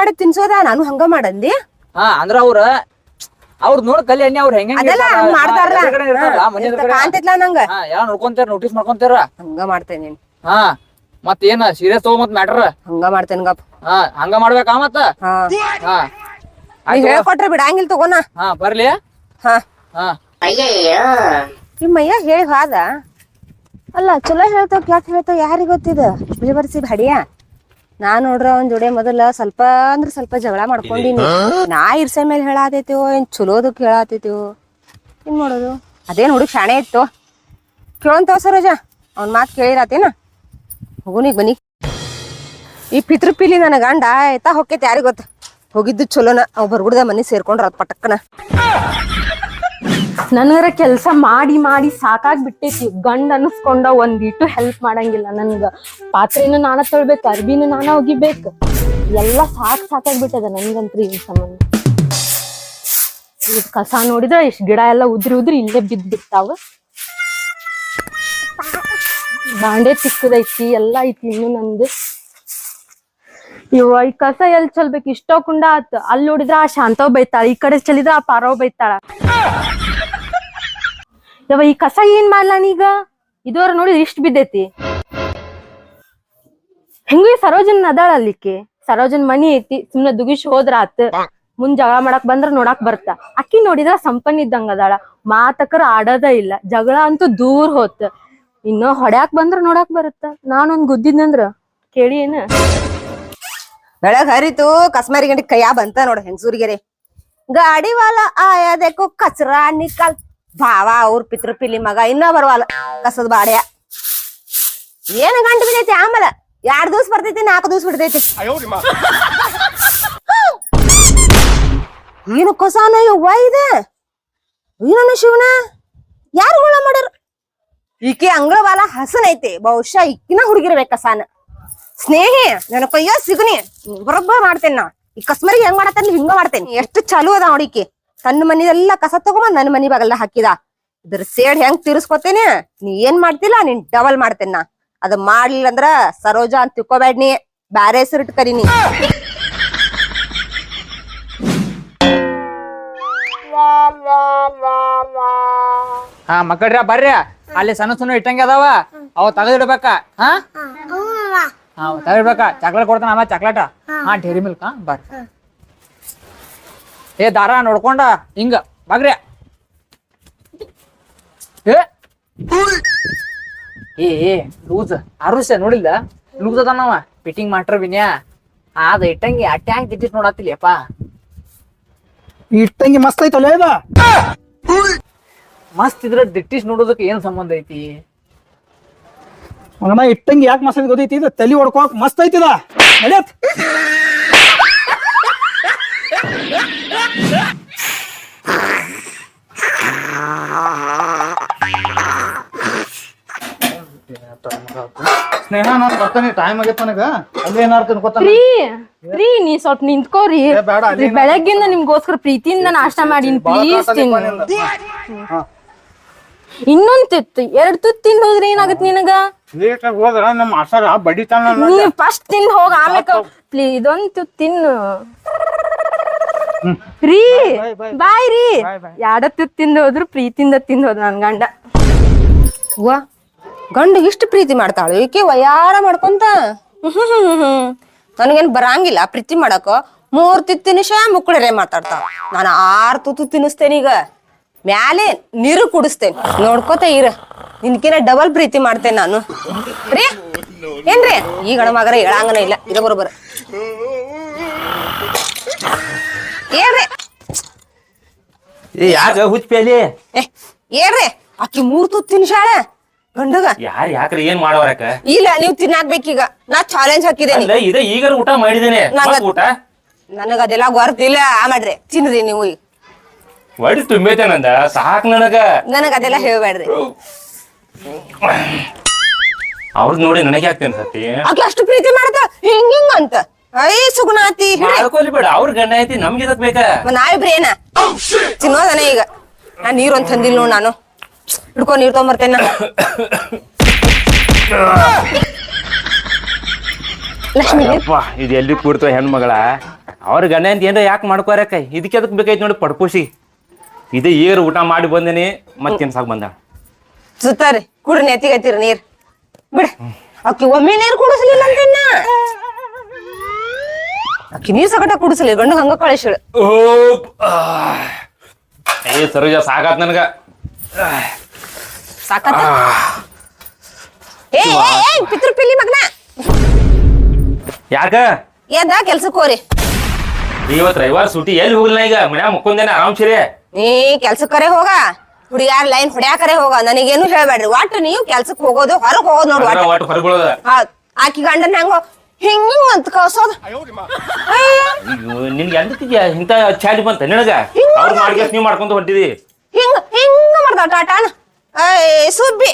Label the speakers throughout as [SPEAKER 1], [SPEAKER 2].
[SPEAKER 1] ಮಾಡಿ ತಿನ್ಸೋದ? ನಾನು ಹಂಗ ಮಾಡಂದಿ?
[SPEAKER 2] ಹಾ ಅಂದ್ರ ಅವ್ರ ಅವ್ರ ನೋಡ್ ಕಲಿ ಅಣ್ಣ ಅವ್ರ ಹೆಂಗ
[SPEAKER 1] ಅದೆಲ್ಲ ಹಂಗ್ ಮಾಡ್ತಾರಲ್ಲ. ಕಾಂತೈತ್ಲಾ ನಂಗ?
[SPEAKER 2] ಯಾವ ನೋಡ್ಕೊಂತಾರ ನೋಟಿಸ್ ಮಾಡ್ಕೊಂತಾರ?
[SPEAKER 1] ಹಂಗ ಮಾಡ್ತೇನೆ ನೀನ್.
[SPEAKER 2] ಹಾ ಮತ್ ಏನ ಸೀರಿಯಸ್ ತಗೋ ಮತ್ ಮ್ಯಾಟರ್
[SPEAKER 1] ಹಂಗ ಮಾಡ್ತೇನೆ ಗಪ್.
[SPEAKER 2] ಹಾ ಹಂಗ ಮಾಡ್ಬೇಕಾ ಮತ್ತ?
[SPEAKER 1] ಹಾ.
[SPEAKER 2] ಹಾ
[SPEAKER 1] ನೀ ಹೇಳ್ಕೊಟ್ರೆ ಬಿಡಂಗಿಲ್ಲ ತಗೋನ.
[SPEAKER 2] ಹಾ ಬರ್ಲಿ.
[SPEAKER 1] ಹಾ.
[SPEAKER 2] ಹಾ.
[SPEAKER 1] ನಿಮ್ಮಯ್ಯ ಹೇಳಿ ಹಾದ? ಅಲ್ಲ ಚಲೋ ಹೇಳ್ತಾವ ಕ್ಯಾಟ್ ಹೇಳ್ತಾವ ಯಾರಿಗ್ ಗೊತ್ತಿದ? ಬರ್ಸಿ ಹಡಿಯ ನಾ ನೋಡ್ರ ಅವನ್ ಜೋಡಿ ಮೊದಲ ಸ್ವಲ್ಪ ಅಂದ್ರ ಸ್ವಲ್ಪ ಜಗಳ ಮಾಡ್ಕೊಂಡಿನಿ. ನಾ ಇರ್ಸೆ ಮೇಲೆ ಹೇಳಾತೈತಿವೋ ಏನ್ ಚಲೋದಕ್ ಹೇಳಾತೈತಿವೋ ಏನ್ ಮಾಡೋದು? ಅದೇನ್ ಹುಡುಗ ಶಾಣೆ ಇತ್ತು. ಕೇಳಂತವ ಸರೋಜ ಅವ್ನ ಮಾತ್ ಕೇಳಿರಾತೇನ? ಹೋಗುನಿಗ್ ಬನ್ನಿ ಈ ಪಿತೃಪಿಲಿ ನನ್ನ ಗಂಡ ಆಯ್ತಾ ಹೊಕ್ಕೈತಿ ಯಾರಿಗೊತ್ತ ಹೋಗಿದ್ದು ಚಲೋನ ಅವ್ ಬರ್ಗುಡ್ದ ಮನಿ ಸೇರ್ಕೊಂಡ್ರ ಪಟಕ್ಕನ.
[SPEAKER 3] ನನಗರ ಕೆಲಸ ಮಾಡಿ ಮಾಡಿ ಸಾಕಾಗಿ ಬಿಟ್ಟೈತಿ ಗಂಡ ಅನ್ಸ್ಕೊಂಡ ಒಂದಿಟ್ಟು ಹೆಲ್ಪ್ ಮಾಡಂಗಿಲ್ಲ ನನ್ಗ. ಪಾತ್ರೆನ ನಾನ ತೊಳ್ಬೇಕು, ಅರ್ಬಿನ ನಾನ ಒಗಿಬೇಕು. ಎಲ್ಲ ಸಾಕ್ ಸಾಕಾಗ್ಬಿಟ್ಟದ ನನ್ಗಂತ್ರಿ ಈ ಸಂಬಂಧ. ಇದ್ ಕಸ ನೋಡಿದ್ರ ಇಷ್ಟ್ ಗಿಡ ಎಲ್ಲ ಉದ್ರಿ ಉದ್ರಿ ಇಲ್ಲೇ ಬಿದ್ದ್ ಬಿಡ್ತಾವ ಬಾಂಡೆ ಚಿಕ್ಕದೈತಿ ಎಲ್ಲಾ ಐತಿ ಇನ್ನು ನಂದು. ಇವ ಈ ಕಸ ಎಲ್ ಚಲ್ಬೇಕು? ಇಷ್ಟೋ ಕುಂಡ ಆತ್. ಅಲ್ಲಿ ನೋಡಿದ್ರ ಆ ಶಾಂತವ್ ಬೈತಾಳ, ಈ ಕಡೆ ಚಲಿದ್ರ ಆ ಪಾರವ್ ಬೈತಾಳ. ಯವ ಈ ಕಸ ಏನ್ ಮಾಡ್ಲ ನೀಗ? ಇದುವರೆ ನೋಡಿ ಇಷ್ಟ ಬಿದ್ದೈತಿ. ಹೆಂಗೂ ಸರೋಜನ್ ಅದಾಳ ಅಲ್ಲಿಕ್ಕೆ? ಸರೋಜನ್ ಮನಿ ಐತಿ, ಸುಮ್ನೆ ದುಗಿಶ್ ಹೋದ್ರ ಆತ್. ಮುಂದ್ ಜಗಳ ಮಾಡಕ್ ಬಂದ್ರ ನೋಡಾಕ್ ಬರ್ತ. ಅಕ್ಕಿ ನೋಡಿದ್ರ ಸಂಪನ್ ಇದ್ದಂಗ ಅದಾಳ. ಮಾತಕರ ಆಡದ ಇಲ್ಲ. ಜಗಳ ಅಂತೂ ದೂರ್ ಹೋತ್. ಇನ್ನು ಹೊಡ್ಯಾಕ್ ಬಂದ್ರ ನೋಡಾಕ್ ಬರುತ್ತ. ನಾನೊಂದ್ ಗುದ್ದಿದ್ನಂದ್ರ? ಕೇಳಿ ಏನ?
[SPEAKER 1] ಬೆಳಗ್ ಹರಿತು ಕಸ್ಮರಿ ಗಂಡಿ ಕೈಯ ಬಂತ ನೋಡ ಹೆಂಗಸೂರಿಗೆರೆ. ಗಾಡಿ ವಾಲ ಆಯಾ ದೇಕೋ ಕಚರಾ ನಿಕಲ್ ಭಾವ ಅವ್ರ ಪಿತೃ ಪಿಲಿ ಮಗ ಇನ್ನ ಬರವಾಲ ಕಸದ ಬಾಡ್ಯ. ಏನ್ ಗಂಟು ಬಿದ್ದೈತಿ ಆಮೇಲೆ? ಎರಡ್ ದಿವ್ಸ ಬರ್ತೈತಿ ನಾಲ್ಕು ದಿವ್ಸ ಬಿಡ್ತೈತಿ. ಏನು ಕಸಾನ ಯವ್ವ ಇದೆ? ಏನನ್ನ ಶಿವನ ಯಾರು ಗುಳ ಮಾಡ್ಯಾರ? ಈಕೆ ಅಂಗಳವಾಲ ಹಸನ್ ಐತಿ ಬಹುಶಃ ಇಕ್ಕಿನ ಹುಡುಗಿರ್ಬೇಕು ಕಸಾನ. ಸ್ನೇಹಿ ನನ್ನ ಕೈಯ ಸಿಗನಿ ಬರೋಬ್ಬರ ಮಾಡ್ತೇನೆ ನಾ ಈ ಕಸ್ಮರಿಗೆ ಹೆಂಗ್ ಮಾಡತ್ತೇನೆ ಹಿಂಗ ಮಾಡ್ತೇನೆ. ಎಷ್ಟು ಚಲೋ ಅದ ಅವಡಿಕೆ ತನ್ನ ಮನಿದೆಲ್ಲ ಕಸ ತಗೊಂಬಂದ್ ನನ್ನ ಮನಿ ಬಾಗಲ್ಲ ಹಾಕಿದ. ಇದ್ರ ಸೇಡ್ ಹೆಂಗ್ ತೀರಿಸ್ಕೊತೇನೆ? ನೀ ಏನ್ ಮಾಡ್ತಿಲ್ಲ ನೀನ್ ಡಬಲ್ ಮಾಡ್ತೇನ ನಾ. ಅದ ಮಾಡ್ಲಿಲ್ಲ ಅಂದ್ರ ಸರೋಜಾ ಅಂತ ತಿಳ್ಕೊಬೇಡ ನೀ ಬ್ಯಾರೆ ಹೆಸರಿಟ್ಟು ಕರೀನಿ
[SPEAKER 2] ಹಾ ಮಕ್ಕಳ್ರ ಬರ್ರಿ. ಅಲ್ಲಿ ಸಣ್ಣ ಸಣ್ಣ ಇಟ್ಟಂಗೆ ಅದಾವ. ಅವ ತೆಗೆದಿಡ್ಬೇಕ. ಹಾ. ಹಾ ಚಾಕ್ಲೇಟ್ ಕೊಡ್ತಾನ ಆಮೇಲೆ ಚಾಕ್ಲೇಟ ಹಾ. ಡೇರಿ ಮಿಲ್ಕ್ ಹಾ ಬರ್ರಿ. ಏ ದಾರ ನೋಡ್ಕೊಂಡ ಹಿಂಗ ಬಗ್ರೆ. ಏ ಏ ಏ ಲೂಸ್ ಅರುಸ ನೋಡಿಲ್ಲ? ಲೂಸ್ ಅದಾನವ ಫಿಟ್ಟಿಂಗ್ ಮಾಡ್ರ ವಿನ್ಯಾ. ಅದ ಇಟ್ಟಂಗಿ ಅಟ್ಯಾಕ್ ದಿಟ್ಟಿಸ್ ನೋಡತ್ತಿಲ್ಲಪ್ಪ
[SPEAKER 4] ಇಟ್ಟಂಗಿ ಮಸ್ತ್ ಐತಲ್ಲ
[SPEAKER 2] ಮಸ್ತ್ ಇದ್ರ ದಿಟ್ಟಿಸ್ ನೋಡೋದಕ್ಕೆ ಏನ್ ಸಂಬಂಧ ಐತಿ?
[SPEAKER 4] ಮಗನ ಇಟ್ಟಂಗಿ ಯಾಕೆ ಮಸ್ತ್ ಗೊತ್ತೈತಿ? ಇದು ತಲೆ ಹೊಡ್ಕೋಕ್ ಮಸ್ತ್ ಐತಿದ. ನಡೆಯತ್. ಸ್ನೇಹ ನಾನು ಬರ್ತಾನೆ. ಟೈಮ್ ಆಗೈತೆ ನನಗ. ಅಲ್ಲಿ ಏನಾರು ತಿನ್ಕೋತಾನೆ?
[SPEAKER 3] ರೀ ರೀ ನೀ ಸ್ವಲ್ಪ ನಿಂತ್ಕೋರಿ.
[SPEAKER 4] ಏ, ಬೇಡ, ಅಲ್ಲಿ
[SPEAKER 3] ಬೆಳಗ್ಗಿಂದ ನಿಮ್ಗೋಸ್ಕರ ಪ್ರೀತಿಯಿಂದ ನಾಷ್ಟ ಮಾಡೀನಿ. ಪ್ಲೀಸ್ ತಿನ್ನು. ಇನ್ನೊಂದ್ ತಿತ್ತು ಎರಡ್ ತುತ್ತು ತಿಂದ್ ಹೋದ್ರೆ ಏನಾಗತ್ ನಿನಗ?
[SPEAKER 4] ಲೇಟಾಗಿ ಹೋದ್ರ ನಮ್ಮ ಆಸರ ಬಡಿತಾನ
[SPEAKER 3] ನೀ ಫಸ್ಟ್ ತಿಂದ್ ಹೋಗ ಆಮೇಲೆ ಪ್ಲೀಸ್ ಇದೊಂದ್ ತುತ್ತು ತಿನ್ನು. ರೀ ಬಾಯ್ ರೀ. ಎರಡ ತುತ್ತು ತಿಂದ್ ಹೋದ್ರು ಪ್ರೀತಿಯಿಂದ ತಿಂದ್ ಹೋದ ನನ್ ಗಂಡ.
[SPEAKER 1] ವಾ ಗಂಡ ಇಷ್ಟು ಪ್ರೀತಿ ಮಾಡ್ತಾಳು ಈಕೆ ವಯಾರ ಮಾಡ್ಕೊಂತ. ನನಗೇನ್ ಬರಂಗಿಲ್ಲ ಪ್ರೀತಿ ಮಾಡಕ. ಮೂರ್ ತಿತ್ ತಿನಿಷ ಮುಕ್ಕಳರೆ ಮಾತಾಡ್ತಾಳ. ನಾನು ಆರ್ ತುತ್ತು ತಿನ್ನಿಸ್ತೇನೆ ಈಗ. ಮ್ಯಾಲೆ ನೀರು ಕುಡಿಸ್ತೇನೆ. ನೋಡ್ಕೋತ ಇರ. ನಿನ್ಕಿನ ಡಬಲ್ ಪ್ರೀತಿ ಮಾಡ್ತೇನೆ ನಾನು. ರೀ? ಏನ್ರಿ? ಈ ಗಣಮಗರ ಹೇಳಂಗನ ಇಲ್ಲ. ಇದ ಬರೋಬರ. ಏನ್ರಿ?
[SPEAKER 5] ಏ ಯಾಕ ಹುಚ್ಚಪೇಲಿ
[SPEAKER 1] ಏ ಏನ್ರಿ? ಆಕಿ ಮೂರ್ ತುತ್ತು ತಿನ್ಸಾಳ ಗಂಡಗ?
[SPEAKER 5] ಯಾರ್ ಯಾಕ್ರಿ ಏನ್ ಮಾಡೋರಕ
[SPEAKER 1] ಇಲ್ಲ ನೀವು ತಿನ್ನಾಕ್ಬೇಕೀಗ ನಾ ಚಾಲೆಂಜ್ ಹಾಕಿದೇನಿ.
[SPEAKER 5] ಅಲ್ಲ ಇದ ಈಗಾರ ಊಟ ಮಾಡಿದೇನೆ. ಊಟ?
[SPEAKER 1] ನನಗ ಅದೆಲ್ಲ ಗೊರ್ತಿಲ್ಲ ಆ ಮಾಡ್ರಿ. ತಿನ್ರಿ ನೀವು ಈಗ.
[SPEAKER 5] ಒಡಿ ತುಂಬೈತೆ ನಂದ ಸಾಕ್ ನನಗ.
[SPEAKER 1] ನನಗ ಅದೆಲ್ಲ ಹೇಳ್ಬೇಡ್ರಿ
[SPEAKER 5] ಅವ್ರದ್ ನೋಡಿ ನನಗೆ ಆಗ್ತೇನೆ ಸತಿ
[SPEAKER 1] ಅಷ್ಟು ಪ್ರೀತಿ ಮಾಡ್ತ ಹಿಂಗ ಹಿಂಗ್ ಅಂತ. ಐ ಸುಗುಣಾತಿ
[SPEAKER 5] ಮಾಡ್ಕೊಲಿ ಬೇಡ ಅವ್ರ ಗಂಡ ಐತಿ ನಮ್ಗೆ ಇದಕ್ ಬೇಕಾ?
[SPEAKER 1] ನಾವಿಬ್ರಿ ಏನ? ತಿನ್ನೋದನ ಈಗ. ನಾ ನೀರು ಅಂತ ತಂದಿಲ್ಲ ನೋಡ್ ನಾನು. ಹಿಡ್ಕೊ ನೀರ್ ತೊಗೊಂಬರ್ತೇನೆ ಲಕ್ಷ್ಮಿ.
[SPEAKER 5] ಅಪ್ಪ ಇದು ಎಲ್ಲಿ ಕೂಡ್ತವ ಹೆಣ್ಮಗಳ? ಅವ್ರ ಗಂಡ ಅಂತ ಏನ್ರ ಯಾಕೆ ಮಾಡ್ಕೋರಕ್ಕ? ಇದಕ್ಕೆ ಅದಕ್ಕೆ ಬೇಕಾಯ್ತು ನೋಡಿ ಪಡ್ಪುಸಿ ಇದು ಈಗ ಊಟ ಮಾಡಿ ಬಂದೇನಿ ಮತ್ತೇನ್ ಸಾಕು ಬಂದ?
[SPEAKER 1] ಸುತ್ತಾರೆ ಕುಡ್ರಿ ನೆತ್ತಿಗತ್ತಿರ ನೀರ್. ಬಿಡ. ಅಕ್ಕಿ ಒಮ್ಮೆ ನೀರ್ ಕುಡಿಸ್ಲಿಲ್ಲ ಅಕ್ಕಿ ನೀರ್ ಸಕಟ ಕುಡಿಸ್ಲಿ ಗಂಡು ಹಂಗ ಕಳಿಸಿಳು.
[SPEAKER 5] ಏ ಸರೋಜ ಸಾಕಾತ್ ನನಗ.
[SPEAKER 1] ಸಾಕಾತ್? ಏ ಏ, ಏ ಪಿತೃ ಪಿಲಿ ಮಗ್ನ.
[SPEAKER 5] ಯಾಕ
[SPEAKER 1] ಎದ್ದ ಕೆಲ್ಸಕ್ಕೆ ಹೋರಿ.
[SPEAKER 5] ಇವತ್ ರವಿವಾರ ಸೂಟಿ ಎಲ್ಲಿ ಹೋಗ್ಲಿಲ್ಲ ಈಗ? ಮನ್ಯಾಗ ಮುಕ್ಕೊಂದೇನ ಆರಾಮ್ ಸಿರಿ
[SPEAKER 1] ನೀ ಕೆಲ್ಸಕ್ಕರೆ ಹೋಗ. ಹುಡುಗ್ಯಾರ ಲೈನ್ ಹೊಡ್ಯಾಕರೆ ಹೋಗ. ನನಗೇನು ಹೇಳ್ಬೇಡ್ರಿ. ಒಟ್ಟು ನೀವು ಕೆಲ್ಸಕ್ಕೆ ಹೋಗೋದು ಹೊರಗ್ ಹೋಗೋದು ನೋಡ್ ಒಟ್ಟು.
[SPEAKER 5] ಒಟ್ಟು ಹೊರಗಳದ
[SPEAKER 1] ಆಕಿ ಗಂಡನ ಹೆಂಗ ಹಿಂಗ ಅಂತ ಕಳ್ಸೋದು.
[SPEAKER 5] ನಿನ್ಗೆ ಎಂದಕ್ಕಿದ್ಯಾ ಇಂತ ಚಾಲಿ ಬಂತ ನಿನಗ? ಅವ್ರು ಮಾಡ್ಗೆಸ್ ನೀವ್ ಮಾಡ್ಕೊಂತ ಹೊಂಟಿದಿ?
[SPEAKER 1] ಹಿಂಗ ಹಿಂಗ ಮಾಡ್ದ ಟಾಟಾನ. ಏ ಸುಬ್ಬಿ.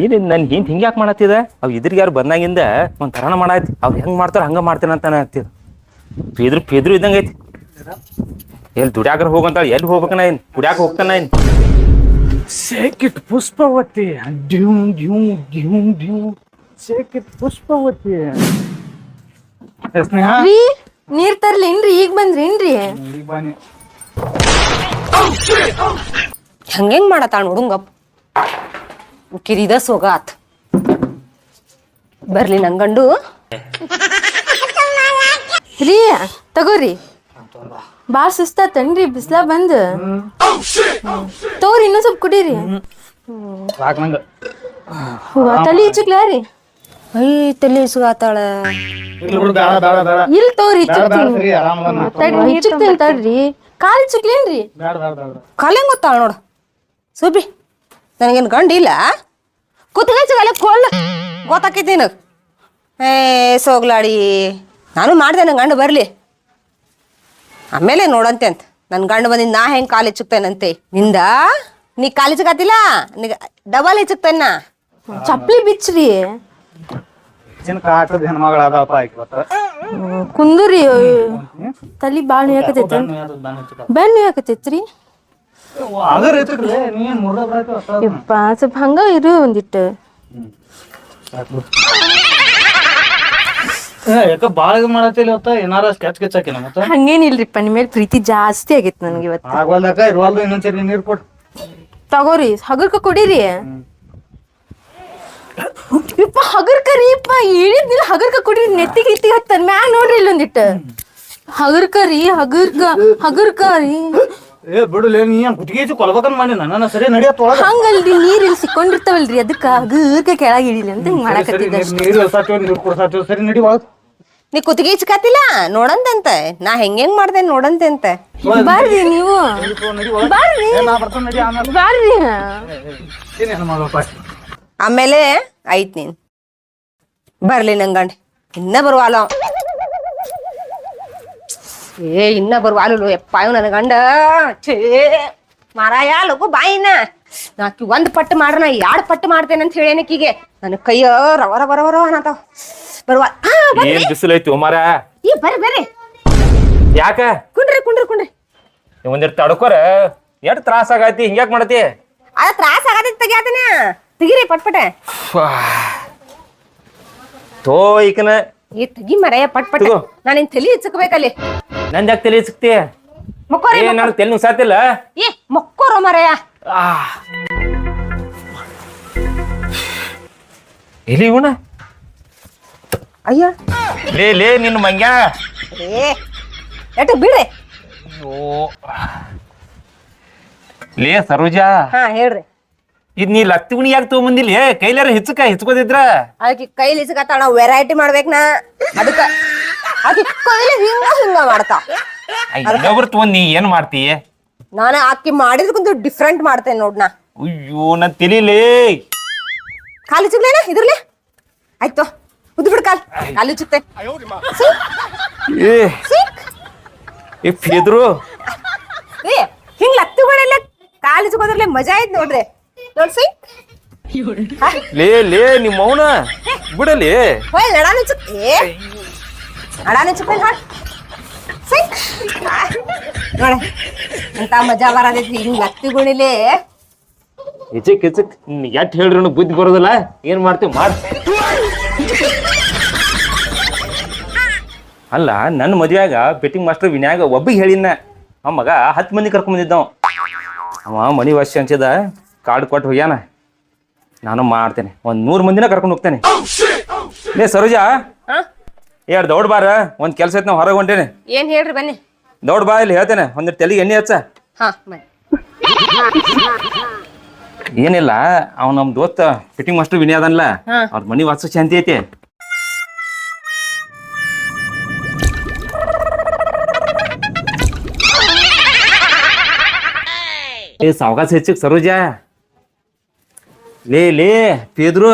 [SPEAKER 5] ಏನ್ ನನ್ ಹಿಂದ್ ಹಿಂಗ್ ಯಾಕೆ ಮಾಡತ್ತಿದ? ಅವ್ ಇದ್ರಿಗೆ ಯಾರು ಬಂದಾಗಿಂದ ಒಂದ್ ತರಣ ಮಾಡಾಯ್ತಿ. ಅವ್ರು ಹೆಂಗ್ ಮಾಡ್ತಾರ ಹಂಗ ಮಾಡ್ತೇನೆ ಅಂತಾನೆ ಹತ್ತಿದ ಪೇದ್ರು ಪೇದ್ರು ಇದ್ದಂಗ ಐತಿ. ಎಲ್ಲಿ ದುಡ್ಯಾಕ್ರ ಹೋಗಂತ ಎಲ್ಲಿ ಹೋಗ್ಬೇಕನ ಏನ್ ದುಡ್ಯಾಕ ಹೋಗ್ತಾನ ಏನ್
[SPEAKER 4] ಸೇಕಿಟ್ ಪುಷ್ಪವತಿ. ಡ್ಯೂ ಡ್ಯೂ ಡ್ಯೂ ಡ್ಯೂ. ಸೇಕಿಟ್ ಪುಷ್ಪವತಿ. ಸ್ನೇಹ?
[SPEAKER 3] ರೀ ನೀರ್ ತರ್ಲೇನ್ರಿ ಈಗ ಬಂದ್ರಿ
[SPEAKER 4] ಏನ್ರಿ ಬನ್ನಿ.
[SPEAKER 1] ಹಂಗೆಂಗ್ ಮಾಡತ್ತ ಹುಡುಂಗಪ್ಪ ಕಿರಿದ ಸೊಗಾತ್. ಬರ್ಲಿ ನಂಗಂಡು
[SPEAKER 3] ರೀ ತಗೋರಿ. ಸುಸ್ತ ಸುಸ್ತಾತನ್ರಿ ಬಿಸ್ಲಾ ಬಂದ್? ತಗೋರಿ ಇನ್ನೊಂದ್ ಸ್ವಲ್ಪ ಕುಡೀರಿ.
[SPEAKER 4] ಸಾಕ್ ನಂಗ.
[SPEAKER 3] ಹೂವ ತಲಿ ಇಚ್ಚುಕ್ಲಾ ರೀ?
[SPEAKER 1] ಐ ತಲಿ ಸುಗಾತಾಳ
[SPEAKER 4] ಇರ್ಲಿ ಬಿಡು ಬೇಡ ಬೇಡ ಬೇಡ.
[SPEAKER 3] ಇಲ್ ತಗೋರಿ ಇಚ್ಚುಕ್ತೀನಿ
[SPEAKER 4] ಆರಾಮದ
[SPEAKER 3] ತಡ್ರಿ. ಕಾಲ್ ಕಾಲ್ ಇಚ್ಚುಕ್ಲೇನ್ರಿ
[SPEAKER 4] ಬೇಡ
[SPEAKER 1] ಕಾಲೆಂಗ್ ಗೊತ್ತಾಳ ನೋಡ. ಸುಬ್ಬಿ ನನಗೇನು ಗಂಡ ಇಲ್ಲ ಕೊಲ್ಲ ಕೊಳ್ಳ. ಗೊತ್ತಾಕೈತಿ ನನಗೆ ಏ ಸೋಗ್ಲಾಡಿ. ನಾನು ಮಾಡಿದೆ ನನ್ನ ಗಂಡು ಬರಲಿ. ಆಮೇಲೆ ನೋಡಂತೆ ಅಂತ. ನನ್ನ ಗಂಡು ಬಂದಿದ್ದು ನಾ ಹೆಂಗೆ ಕಾಲು ಹೆಚ್ಚುಕ್ತೇನಂತೆ? ನಿಂದ? ನೀ ಕಾಲು ಹೆಚ್ಚುಕತ್ತಿಲ್ಲ ನೀ ಡಬಲ್ ಹೆಚ್ಚುಕ್ತೇನ ನಾ?
[SPEAKER 3] ಚಪ್ಲಿ ಬಿಚ್ಚ್ರಿ.
[SPEAKER 4] ಚಿನ್ನ ಕಾಟದ ಹೆಣ್ಮಗಳ ಅದಾವಪ್ಪ ಆಯ್ತು ಇವತ್ತು
[SPEAKER 3] ಕುಂದುರಿ ತಲಿ ಬಾಳ್ ನೋಯಾಕತೈತಿ ಬೆನ್ ನೋಯಾಕತೈತ್ರಿ ಯಪ್ಪ ಸ್ವಲ್ಪ ಹಂಗ ಇರು ಒಂದಿಟ್ಟು.
[SPEAKER 4] ಯಾಕ ಬಾಳ ಇದು ಮಾಡತ್ತಿಲ್ಲ ಇವತ್ತ? ಏನಾರ ಸ್ಕೆಚ್ ಸ್ಕೆಚ್ ಹಾಕಿನ ಮತ್ತ?
[SPEAKER 3] ಹಂಗೇನಿಲ್ರಿಪ್ಪ ನಿಮ್ಮ ಮೇಲೆ ಪ್ರೀತಿ ಜಾಸ್ತಿ ಆಗೈತಿ ನನ್ಗೆ ಇವತ್ತು.
[SPEAKER 4] ಆಗವಲ್ದಕ್ಕ ಇರುವಲ್ದು ಇನ್ನೊಂದ್ಸರಿ ನೀರ್ ಕೊಟ್ಟು
[SPEAKER 3] ತಗೋರಿ ಹಗರ್ಕ ಕೊಡಿರಿ. ಯಪ್ಪ ಹಗರ್ಕ ರೀಪ್ಪ ಹೇಳಿದ್ನಿಲ್ಲ ಹಗರ್ಕ ಕೊಡ್ರಿ ನೆತ್ತಿಗೆ ಇತ್ತಿಗೆ ಹತ್ತನ್ ಮ್ಯಾಗ ನೋಡ್ರಿ ಇಲ್ಲೊಂದಿಟ್ಟು. ಹಗರ್ಕ ರೀ ಹಗರ್ಕ ಹಗರ್ಕ ರೀ
[SPEAKER 4] ಏ ಬಿಡುಲೇ ನೀ ಏನ್ ಕುತ್ತಿಗೆ ಹಚ್ಚಿ ಕೊಲ್ಬೇಕಂತ ಮಾಡಿ ನನ್ನ ಸರಿ ನಡಿಯತ್ ಒಳಗ.
[SPEAKER 3] ಹಂಗಲ್ರಿ ನೀರ್ ಇಲ್ಲಿ ಸಿಕ್ಕೊಂಡಿರ್ತಾವಲ್ರಿ ಅದಕ್ಕ ಹಗರ್ಕ ಕೆಳಗ್ ಇಳಿಲಿ ಅಂತ ಹಿಂಗ್
[SPEAKER 4] ಸರಿ ನೀರು ನೀರ್- ಸರಿ ನಡಿ ಒಳಗ.
[SPEAKER 1] ನೀ ಕುತ್ತಿಗೆ ಇಚ್ಕತಿಲ್ಲ ನೋಡಂತಂತೆ. ನಾ ಹೆಂಗ್ ಹೆಂಗ್ ಮಾಡ್ದೆ ನೋಡಂತೆ ಅಂತ
[SPEAKER 3] ಬರ್ರಿ ನೀವು. ಬಾರ್ರಿ.
[SPEAKER 4] ಆಮೇಲೆ.
[SPEAKER 1] ಐತ್ ನೀನ್. ಬರ್ಲಿ ನಂಗಂಡ್ ಇನ್ನ ಬರುವಾಲ ಅವ. ಏ ಇನ್ನ ಬರುವಾಲು ಯಪ್ಪ ಇವ್ ನನ್ನ ಗಂಡ. ಛೇ ಮಾರಾಯ ಲಗು ಬಾಯಿನ. ನಾಕಿ ಒಂದ್ ಪಟ್ಟು ಮಾಡ್ರ ನಾ ಎರಡ್ ಪಟ್ಟು ಮಾಡ್ತೇನೆ ಅಂತ ಹೇಳೇನಕ್ಕಿಗೆ ನನ್ನ ಕೈಯ ರವ ರವ ರವ ರವ ಅನ್ನತಾವ ಬರುವ.
[SPEAKER 5] ಏನ್ ಬಿಸಿಲು ಐತಿ ಮಾರ
[SPEAKER 1] ಈ ಬರ್ರಿ ಬರ್ರಿ.
[SPEAKER 5] ಯಾಕ?
[SPEAKER 1] ಕುಂಡ್ರಿ ಕುಂಡ್ರಿ ಕುಂಡ್ರಿ.
[SPEAKER 5] ಒಂದಿರ್ ತಡ್ಕೋರ. ಎಷ್ಟ್ ತ್ರಾಸ ಆಗೈತಿ ಹಿಂಗ್ಯಾಕ್ ಮಾಡತಿ
[SPEAKER 1] ಅದ ತ್ರಾಸ ಆಗತೈತಿ ತೆಗಿಯಾತನ. ತೆಗಿರಿ ಪಟ್ಪಟೆ.
[SPEAKER 5] ತೋ ಈಕನ.
[SPEAKER 1] ಈ ತೆಗಿ ಮರಯ
[SPEAKER 5] ಪಟ್
[SPEAKER 1] ನಿನ್ ತಲಿ ಹಚ್ಚಕ್ಬೇಕಲ್ಲಿ
[SPEAKER 5] ನಂದ್ ಯಾಕೆ ತಲೆ ಸಿಕ್ತಿ
[SPEAKER 1] ಮಕ್ಕೋರಿ
[SPEAKER 5] ಏ ನನಗ್ ತಲೆ ಸಾತಿಲ್ಲ?
[SPEAKER 1] ಏ ಮಕ್ಕೋರೋ ಮರೆಯ.
[SPEAKER 5] ಎಲ್ಲಿ ಇವನ?
[SPEAKER 1] ಅಯ್ಯ.
[SPEAKER 5] ಲೇ ಲೇ ನಿನ್ನ ಮಂಗ್ಯ.
[SPEAKER 1] ಏ ಎಟ್ಟು ಬಿಡ್ರಿ
[SPEAKER 5] ಲೇ ಸರೋಜಾ.
[SPEAKER 1] ಹಾ ಹೇಳ್ರಿ.
[SPEAKER 5] ಇದ್ ನೀ ಲತ್ತಿ ಗುಣಿ ಯಾಕೆ ತಗೊಂಬಂದಿಲ್ಲ? ಏ ಕೈಲಾರ ಹೆಚ್ಚಕ ಹೆಚ್ಕೋದಿದ್ರ?
[SPEAKER 1] ಅದಕ್ಕೆ ಕೈಲಿ ಇಸ್ಕತ್ತಾಳ ನಾವು ವೆರೈಟಿ ಮಾಡ್ಬೇಕ್ ನಾ. ಅದಕ್ಕ ಆಕಿ ಕೈಲಿ ಹಿಂಗ ಹಿಂಗ ಮಾಡ್ತಾ.
[SPEAKER 5] ಇನ್ನೊಬ್ರು ತಗೊಂಡ್ ನೀ ಏನ್ ಮಾಡ್ತೀಯ?
[SPEAKER 1] ನಾನು ಆಕಿ ಮಾಡಿದ್ಕೊಂದು ಡಿಫ್ರೆಂಟ್ ಮಾಡ್ತೇನೆ ನೋಡ್ನಾ
[SPEAKER 5] ಅಯ್ಯೋ ನನ್ ತಿಳಿಲೇ.
[SPEAKER 1] ಕಾಲು ಚಿಗ್ಲೇನ ಇದ್ರಲೆ ಆಯ್ತು ಉದ್ದು ಬಿಡ್ ಕಾಲ್. ಕಾಲು ಚಿಕ್ತೆ
[SPEAKER 5] ಏ ಏ ಫೇದ್ರು
[SPEAKER 1] ಏ ಹಿಂಗ್ ಲತ್ತುಗಳೆಲ್ಲ ಕಾಲು ಚಿಕ್ಕೋದ್ರಲ್ಲೇ ಮಜಾ ಆಯ್ತು ನೋಡ್ರಿ. ನೋಡ್ಸಿ
[SPEAKER 5] ಲೇ ಲೇ ನಿಮ್ಮ ಮೌನ. ಬಿಡಲಿ.
[SPEAKER 1] ಹೋಯ್ ನಡಾನು ಚಿಕ್ ನಡಾನು ಚಿಕ್ಕ ಹಾಡ್ ಸಿಕ್. ನೋಡಿ ಎಂತ ಮಜಾ ಬರದೈತಿ ಹಿಂಗ್ ಲತ್ತಿಗುಣಿಲೆ
[SPEAKER 5] ಹೆಚ್ಚಕ್ ಹೆಚ್ಚಕ್ ಎಟ್ ಹೇಳ್ರಿ ನನಗ್ ಬುದ್ಧಿ ಬರೋದಿಲ್ಲ? ಏನ್ ಮಾಡ್ತೀವಿ ಮಾಡ್. ಅಲ್ಲ ನನ್ನ ಮದ್ವೆಯಾಗ ಬೆಟ್ಟಿಂಗ್ ಮಾಸ್ಟರ್ ವಿನ್ಯಾಗ ಒಬ್ಬಿಗೆ ಹೇಳಿನ ಆ ಮಗ ಹತ್ತು ಮಂದಿ ಕರ್ಕೊಂಡ್ ಬಂದಿದ್ದವ ಅವ ಮನಿ ವಾಸಿ ಅನ್ಸಿದ ಕಾರ್ಡ್ ಕೊಟ್ಟು ಹೋಗ್ಯಾನ. ನಾನು ಮಾಡ್ತೇನೆ. ಒಂದ್ ನೂರ್ ಮಂದಿನ ಕರ್ಕೊಂಡು ಹೋಗ್ತೇನೆ. ಏ ಸರೋಜಾ. ಎರಡು ದೌಡ್ ಬಾರ ಒಂದ್ ಕೆಲ್ಸ ಐತ್ ನಾವು ಹೊರಗೆ ಹೊಂಟೇನೆ.
[SPEAKER 1] ಏನ್ ಹೇಳ್ರಿ ಬನ್ನಿ?
[SPEAKER 5] ದೌಡ್ ಬಾ ಇಲ್ಲಿ ಹೇಳ್ತೇನೆ ಒಂದ್ ತಲೆಗೆ ಎಣ್ಣೆ ಹಚ್ಚ.
[SPEAKER 1] ಹಾ ಬನ್ನಿ.
[SPEAKER 5] ಏನಿಲ್ಲ ಅವ್ ನಮ್ ದೋಸ್ತ ಫಿಟ್ಟಿಂಗ್ ಮಾಸ್ಟರ್ ವಿನಿ ಅದನ್ಲ. ಅವ್ರ ಮನಿ ವಾಸ ಶಾಂತಿ ಐತಿ. ಏ ಸಾವಕಾಶ ಹೆಚ್ಚಿಗೆ ಸರೋಜಾ. ಲೇ ಲೇ ಪೇದ್ರು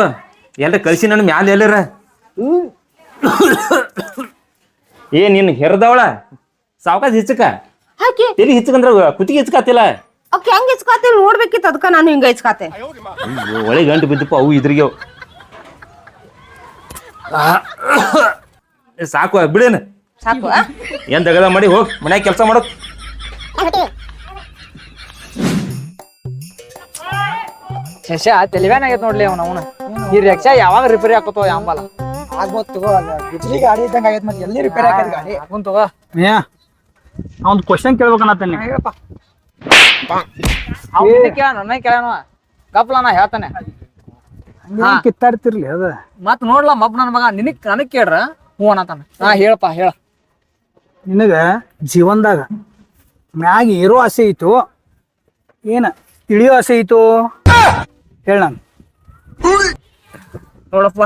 [SPEAKER 5] ಎಲ್ಲ ಕಳ್ಸಿ ನನ್ ಮ್ಯಾಲ ಎಲ್ಲರ? ಏ ನಿನ್ನ ಹೆರದವಳ? ಸಾವಕಾಶ ಹೆಚ್ಚಕ
[SPEAKER 1] ಹಾಕಿ
[SPEAKER 5] ತಲಿ ಹಿಚ್ಚಕಂದ್ರ ಕುತ್ತಿಗೆ ಹೆಚ್ಚಕತ್ತಿಲ್ಲ
[SPEAKER 1] ಅಕ್ಕ ಹೆಂಗ್ ಇಚ್ಕಾತೆ ನೋಡ್ಬೇಕಿತ್ತು ಅದಕ್ಕ ನಾನು ಹಿಂಗ ಇಚ್ಕಾತೆ
[SPEAKER 5] ಅಯ್ಯೋ, ಒಳಗೆ ಗಂಟು ಬಿದ್ದಪ್ಪ ಅವು ಇದ್ರಿಗೆ ಸಾಕು ಬಿಡೇನ.
[SPEAKER 1] ಸಾಕು ಆ?
[SPEAKER 5] ಏನ್ ತಗದ ಮಾಡಿ ಹೋಗ್ ಮನ್ಯಾಗ ಕೆಲಸ ಮಾಡೋಕ್
[SPEAKER 2] ಶಶ ತೆಲಿವ್ಯಾನ್ ಆಗೈತ್ ನೋಡ್ಲಿ ಅವ್ನ ಅವನ. ಈ ರಿಕ್ಷಾ ಯಾವಾಗ ರಿಪೇರಿ ಹಾಕೋತೋ ಯಾಂಬಲ
[SPEAKER 4] ಆಗ್ಬೋದು ತಗೋ. ಬಿಜ್ಲಿ ಗಾಡಿ ಇದ್ದಂಗ ಆಗೈತ್ ಮತ್ತೆ ಎಲ್ಲಿ ರಿಪೇರ್ ಹಾಕದ್ ಗಾಡಿ?
[SPEAKER 2] ಹಾಕೊಂಡ್ ತಗೋ.
[SPEAKER 4] ಏ ಅವ್ನ್ ಕ್ವಶನ್ ಕೇಳ್ಬೇಕನ್ನತ್ತೇನೆ
[SPEAKER 2] ಅವ್ನ ಕೇಳ ನನ್ನ ಕೇಳೋಣ ಕಪ್ಲ ನಾ ಹೇಳ್ತಾನೆ.
[SPEAKER 4] ಕಿತ್ತಾಡ್ತಿರ್ಲಿ ಅದ?
[SPEAKER 2] ಮತ್ ನೋಡ್ಲ ಮಬ್ ನನ್ ಮಗ ನಿನಗ್ ನನಗ್ ಕೇಳ್ರ? ಹ್ಞೂ ಅನ್ನತಾನ ಹಾ ಹೇಳಪ್ಪ ಹೇಳ.
[SPEAKER 4] ನಿನಗ ಜೀವನದಾಗ ಮ್ಯಾಗ ಇರೋ ಆಸೆ ಐತು ಏನ ತಿಳಿಯೋ ಆಸೆ ಐತು ಹೇಳ ನಾನು.
[SPEAKER 2] ನೋಡಪ್ಪ.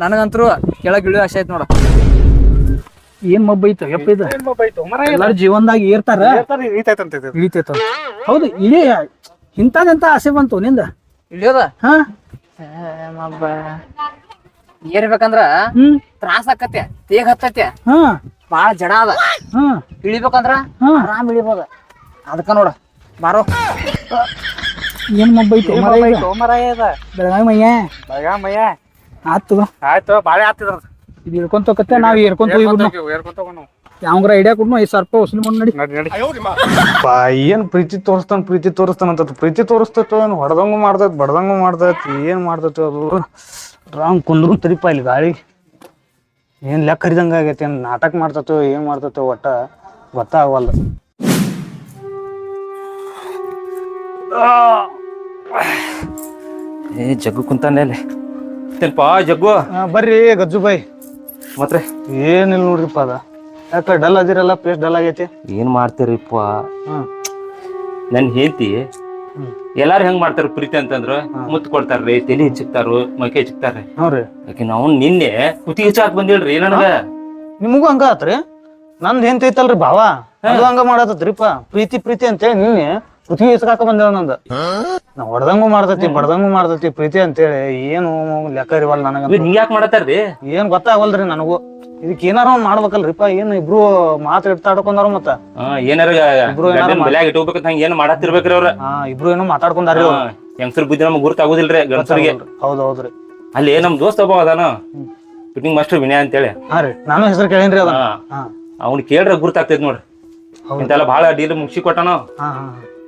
[SPEAKER 2] ನನಗಂತರು ಕೆಳಗೆ ಇಳಿಯೋ ಆಸೆ ಐತ್ ನೋಡಪ್ಪ.
[SPEAKER 4] ಏನ್ ಮಬ್ಬ ಐತ? ಎಪ್ಪ ಇದು? ಎಲ್ಲಾರು ಜೀವನದಾಗ ಏರ್ತಾರ? ಇಳಿತೈತ ಹೌದು ಇಳಿ ಇಂಥದೆಂತ ಆಸೆ ಬಂತು ನಿಂದ?
[SPEAKER 2] ಇಳಿಯೋದ?
[SPEAKER 4] ಹಾ?
[SPEAKER 2] ಮಬ್ಬ. ಏರ್ಬೇಕಂದ್ರ
[SPEAKER 4] ಹ್ಮ್.
[SPEAKER 2] ತ್ರಾಸ ಆಕತ್ತೆ ತೇಗ್ ಹತ್ತತ್ತೆ.
[SPEAKER 4] ಹಾ.
[SPEAKER 2] ಬಾಳ ಜಡ ಅದ.
[SPEAKER 4] ಹ್ಮ್
[SPEAKER 2] ಇಳಿಬೇಕಂದ್ರ
[SPEAKER 4] ಹ್ಮ್
[SPEAKER 2] ಆರಾಮ್ ಇಳಿಬೋದ. ಅದಕ್ಕ ನೋಡ ಬಾರೋ.
[SPEAKER 4] ಏನ್ ಮಬ್ಬ ಐತು ಬೆಳಗಾವಿ ಮಯ್ಯ ಆತು
[SPEAKER 6] ಆಯ್ತು ಬಾಳೆ ಆಗ್ತಿದ್ರ
[SPEAKER 4] ಇದು ಹಿಡ್ಕೊಂತ ಹೋಗತ್ತೆ ನಾವ್ ಏರ್ಕೊಂತ ಹೋಗ್ಬಿಡ್ನು ಯಾವಂಗ್ರ ಐಡಿಯಾ ಕೊಡ್ನು ಐದು ಸಾವಿರ ರೂಪಾಯಿ ವಸೂಲಿ ಮಾಡಿ ನಡಿ
[SPEAKER 6] ಏನ್ ಪ್ರೀತಿ ತೋರಿಸ್ತಾನ ಪ್ರೀತಿ ತೋರಿಸ್ತಾನ ಅಂತ ಪ್ರೀತಿ ತೋರಿಸ್ತೈತೋ ಏನು ಹೊಡೆದಂಗು ಮಾಡ್ತೈತ್ ಬಡ್ದಂಗು ಮಾಡ್ತೈತಿ ಏನ್ ಮಾಡ್ತೈತಿ ಅದು. ರಾಂಗ್ ಕುಂದ್ರು ತರಿಪ ಇಲ್ಲಿ ಗಾಳಿ. ಏನ್ ಲೆಕ್ಕ ಹರಿದಂಗ ಆಗೈತಿ ಏನ್ ನಾಟಕ ಮಾಡ್ತೈತೋ ಏನ್ ಮಾಡ್ತೈತೋ ಒಟ್ಟ ಗೊತ್ತಾಗವಲ್ದು.
[SPEAKER 5] ಏ ಜಗ್ಗು ಕುಂತಾನೆ ಅಲ್ಲಿ. ಜಗ್ಗು.
[SPEAKER 6] ಬರ್ರಿ ಗಜ್ಜು ಬಾಯಿ
[SPEAKER 5] ಮತ್ತೆ
[SPEAKER 6] ಏನಿಲ್ಲ ನೋಡ್ರಿಪ್ಪ ಅದ. ಯಾಕ ಡಲ್ ಅದಿರಲ್ಲ ಪೇಸ್ಟ್ ಡಲ್ ಆಗೈತಿ?
[SPEAKER 5] ಏನ್ ಮಾಡ್ತೀರಿಪ್ಪ?
[SPEAKER 6] ಹ್ಮ್
[SPEAKER 5] ನನ್ ಹೇಳ್ತಿ ಎಲ್ಲಾರು ಹೆಂಗ್ ಮಾಡ್ತಾರ ಪ್ರೀತಿ ಅಂತಂದ್ರ ಮುತ್ಕೊಳ್ತಾರ್ರಿ ಕೊಡ್ತಾರ್ರಿ ತಲಿ ಹೆಚ್ಚಿಕ್ತಾರು ಮೈಕೈ ಹೆಚ್ಚಿಕ್ತಾರ್ರಿ
[SPEAKER 6] ರೀ.
[SPEAKER 5] ಯಾಕೆ ನಾವು ನಿನ್ನೆ ಕುತಿ ಹೆಚ್ಚಾಕ್ ಬಂದಿಲ್ರಿ ನನಗ?
[SPEAKER 6] ನಿಮಗೂ ಹಂಗ ಆತ್ರಿ? ನಂದ್ ಹೆಂತ ಐತಲ್ರಿ ಭಾವ. ಅದು ಹಂಗ ಮಾಡತ್ರಿಪ್ಪ ಪ್ರೀತಿ ಪ್ರೀತಿ ಅಂತೇಳಿ ನಿನ್ನೆ ಪೃಥ್ವಿ ಇಸ್ಕಾಕ ಬಂದೇವ ನಂದ. ನಾ ಹೊಡ್ದಂಗು ಮಾಡ್ತತಿ ಬಡ್ದಂಗು ಮಾಡ್ತತಿ ಪ್ರೀತಿ ಅಂತೇಳಿ ಏನು ಲೆಕ್ಕ ಇರವಲ್ ನನಗ
[SPEAKER 5] ಹಿಂಗ್ಯಾಕ್ ಹಿಂಗ್ ಯಾಕೆ ಮಾಡತ್ತಾರ್ರಿ?
[SPEAKER 6] ಏನ್ ಗೊತ್ತಾಗವಲ್ರಿ ನನಗೂ. ಇದಕ್ ಏನಾರ ಒಂದ್ ಮಾಡ್ಬೇಕಲ್ರಿಪ್ಪ ಏನ್ ಇಬ್ರು ಮಾತು ಇಡ್ತಾಡ್ಕೊಂಡಾರ ಮತ್ತ.
[SPEAKER 5] ಏನಾರ
[SPEAKER 6] ಇಬ್ರು ಏನಾರ
[SPEAKER 5] ಗಂಡನ್ ಬೆಲ್ಯಾಗ ಇಟ್ಕೋಬೇಕಂತ ಹಂಗ ಏನ್ ಮಾಡತ್ತಿರ್ಬೇಕ್ರಿ ಅವ್ರ?
[SPEAKER 6] ಇಬ್ರು ಏನೋ ಮಾತಾಡ್ಕೊಂಡಾರ.
[SPEAKER 5] ಹೆಂಗಸರ್ ಬುದ್ಧಿ ನಮ್ಗೆ ಗುರುತಾಗೋದಿಲ್ರಿ ಗಣಸರಿಗೆ
[SPEAKER 6] ಹೌದ್ ಹೌದ್ರಿ.
[SPEAKER 5] ಅಲ್ಲಿ ನಮ್ ದೋಸ್ತ ಒಬ್ಬ ಅದಾನ. ಫಿಟ್ಟಿಂಗ್ ಮಾಸ್ಟರ್ ವಿನಯ ಅಂತೇಳಿ.
[SPEAKER 6] ಹಾ ರೀ ನಾನು ಹೆಸರು ಕೇಳೇನ್ರಿ ಅದ.
[SPEAKER 5] ಅವ್ನು ಕೇಳ್ರ ಗುರ್ತಾಗ್ತೈತಿ ನೋಡ್ರಿ. ಇಂತೆಲ್ಲ ಬಹಳ ಡೀಲ್ ಮುಗಿಸಿ ಕೊಟ್ಟಾನ.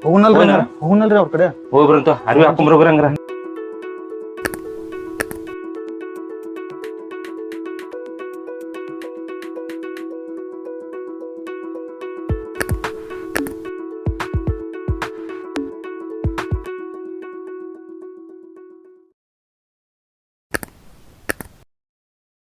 [SPEAKER 6] ಹೋಗುನಲ್ರಿ ಹೋಗ್ನಲ್ರಿ. ಅವ್ರ ಕಡೆ?
[SPEAKER 5] ಹೋಗ್ಬರಂತ ಅರ್ವಿ ಹಾಕೊಂಬರ್ಬರಂಗ್ರ